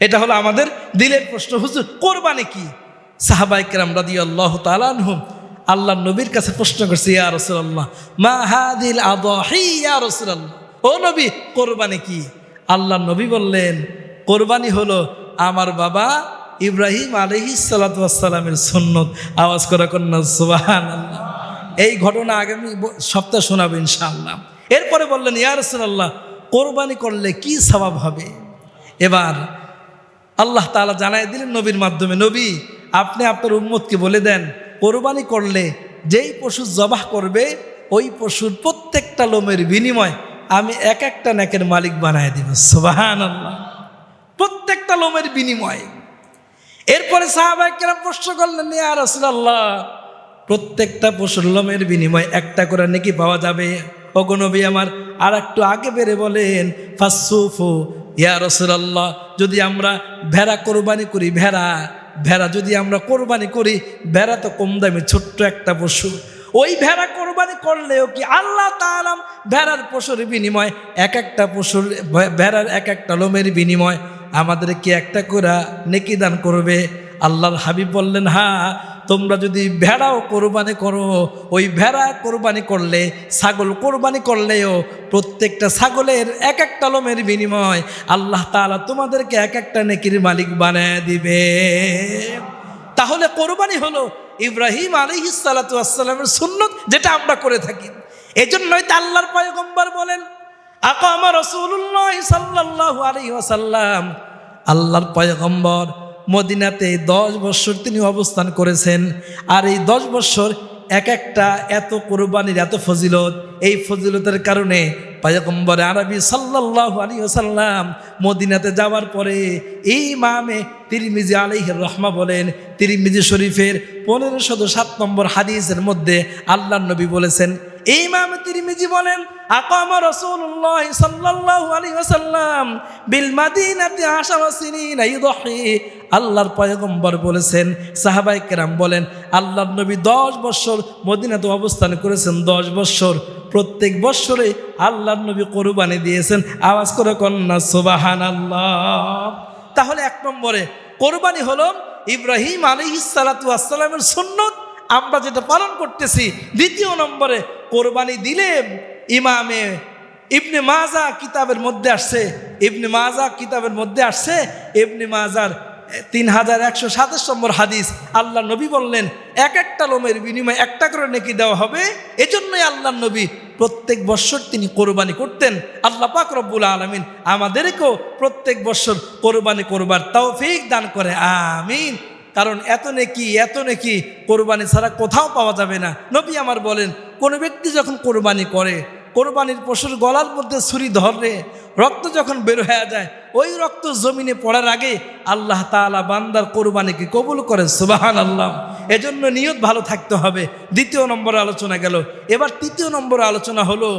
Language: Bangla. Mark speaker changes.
Speaker 1: এটা হলো আমাদের দিলের প্রশ্ন। হুজুর, কোরবানি কি? সাহাবাইকেরাম রাদি আল্লাহ তালানহুম আল্লাহ নবীর কাছে প্রশ্ন করছে, ইয়া রসুল্লাহ মা হাদিল আদহি রসুল্লাহ ও নবী, কোরবানি কি? আল্লাহ নবী বললেন, কোরবানি হলো আমার বাবা ইব্রাহিম আলহি সালাতামের সন্ন্যত আওয়াজ করা কন্যা সুবাহান আল্লাহ এই ঘটনা আগামী সপ্তাহ শোনাবো ইনশাআল্লাহ। এরপরে বললেন, ইয়া রসুল্লাহ কোরবানি করলে কি স্বভাব হবে? এবার আল্লাহ তাআলা জানাই দিলেন নবীর মাধ্যমে, নবী, আপনি আপনার উম্মতকে বলে দেন, কোরবানি করলে যেই পশু জবাহ করবে, ওই পশুর প্রত্যেকটা লোমের বিনিময় আমি এক একটা নাকের মালিক বানায় দিব। সুবাহান আল্লাহ প্রত্যেকটা লোমের বিনিময়। এরপরে সাহাবাই কেরাম প্রশ্ন করলেন, ইয়া রাসূলুল্লাহ, প্রত্যেকটা পশুর লোমের বিনিময় একটা করে নাকি পাওয়া যাবে? অগনবী আমার আর একটু আগে বেড়ে বলেন ফাসুফু ইয়া রসুলাল্লাহ, যদি আমরা ভেড়া কোরবানি করি, ভেড়া ভেড়া যদি আমরা কোরবানি করি, ভেড়া তো কম দামে, ছোট্ট একটা পশু। ওই ভেড়া কোরবানি করলেও কি আল্লাহ তাআলাম ভেড়ার পশুর বিনিময় এক একটা পশুর ভেড়ার এক একটা লোমের বিনিময় আমাদের কি একটা করে নেকি দান করবে। আল্লাহর হাবিব বললেন হ্যাঁ তোমরা যদি ভেড়াও কোরবানি করো, ওই ভেড়া কোরবানি করলে, ছাগল কোরবানি করলেও প্রত্যেকটা ছাগলের এক একটা লোমের বিনিময় আল্লাহ তাআলা তোমাদেরকে এক একটা নেকির মালিক বানিয়ে দিবে। তাহলে কোরবানি হলো ইব্রাহিম আলী সালাতামের সুন্নত যেটা আমরা করে থাকি। এজন্যই তো আল্লাহর পয়গম্বর বলেন, আকামা রসুল্লাহ সাল্লাহ আলী ওয়াসাল্লাম। আল্লাহর পয়গম্বর মদিনাতে দশ বছর তিনি অবস্থান করেছেন। আর এই দশ বছর এক একটা এত কোরবানির এত ফজিলত, এই ফজিলতের কারণে পয়গম্বর আরবি সাল্লাহ আলী ওসাল্লাম মদিনাতে যাওয়ার পরে এই মামে তিরমিজি আলিহের রহমা বলেন, তিরমিজি শরীফের পনেরো শত সাত নম্বর হাদিসের মধ্যে আল্লাহ নবী বলেছেন এই মামে তিরমিজি বলেন, আকামা রাসূলুল্লাহ সাল্লাল্লাহু আলাইহি ওয়াসাল্লাম বিল মাদিনাতি আশারা সিনিনা ইউদহি। আল্লাহর পয়গম্বর বলেছেন সাহাবাই কেরাম বলেন, আল্লাহর নবী দশ বছর মদিনাতে অবস্থান করেছেন, দশ বছর প্রত্যেক বৎসরে আল্লাহর নবী কোরবানি দিয়েছেন। আওয়াজ করে কন্যা সুবাহান আল্লাহ তাহলে এক নম্বরে, কোরবানি হলো ইব্রাহিম আলী আসসালামের সুন্নত। আমরা যেটা পালন করতেছি। দ্বিতীয় নম্বরে কোরবানি দিলে ইমামে ইবনে মাজা কিতাবের মধ্যে আসছে, ইবনে মাজা কিতাবের মধ্যে আসছে, ইবনে মাজার তিন হাজার একশো সাতাশ নম্বর হাদিস, আল্লাহ নবী বললেন, এক একটা লোমের বিনিময়ে একটা করে নেকি দেওয়া হবে, এজন্যই আল্লাহ নবী প্রত্যেক বৎসর তিনি কোরবানি করতেন। আল্লাহ পাক রব্বুল আলমিন আমাদেরকেও প্রত্যেক বৎসর কোরবানি করবার তৌফিক দান করে, আমিন। কারণ এত নেকি এত নেকি কোরবানি ছাড়া কোথাও পাওয়া যাবে না। নবী আমার বলেন, কোনো ব্যক্তি যখন কোরবানি করে, কোরবানির পশুর গলার মধ্যে ছুরি ধরে, রক্ত যখন বের হয়ে যায়, ওই রক্ত জমিনে পড়ার আগে আল্লাহ তাআলা বান্দার কোরবানিকে কবুল করে সুবাহান আল্লাহ এজন্য নিয়ত ভালো থাকতে হবে। দ্বিতীয় নম্বরে আলোচনা গেল। এবার তৃতীয় নম্বরে আলোচনা হলো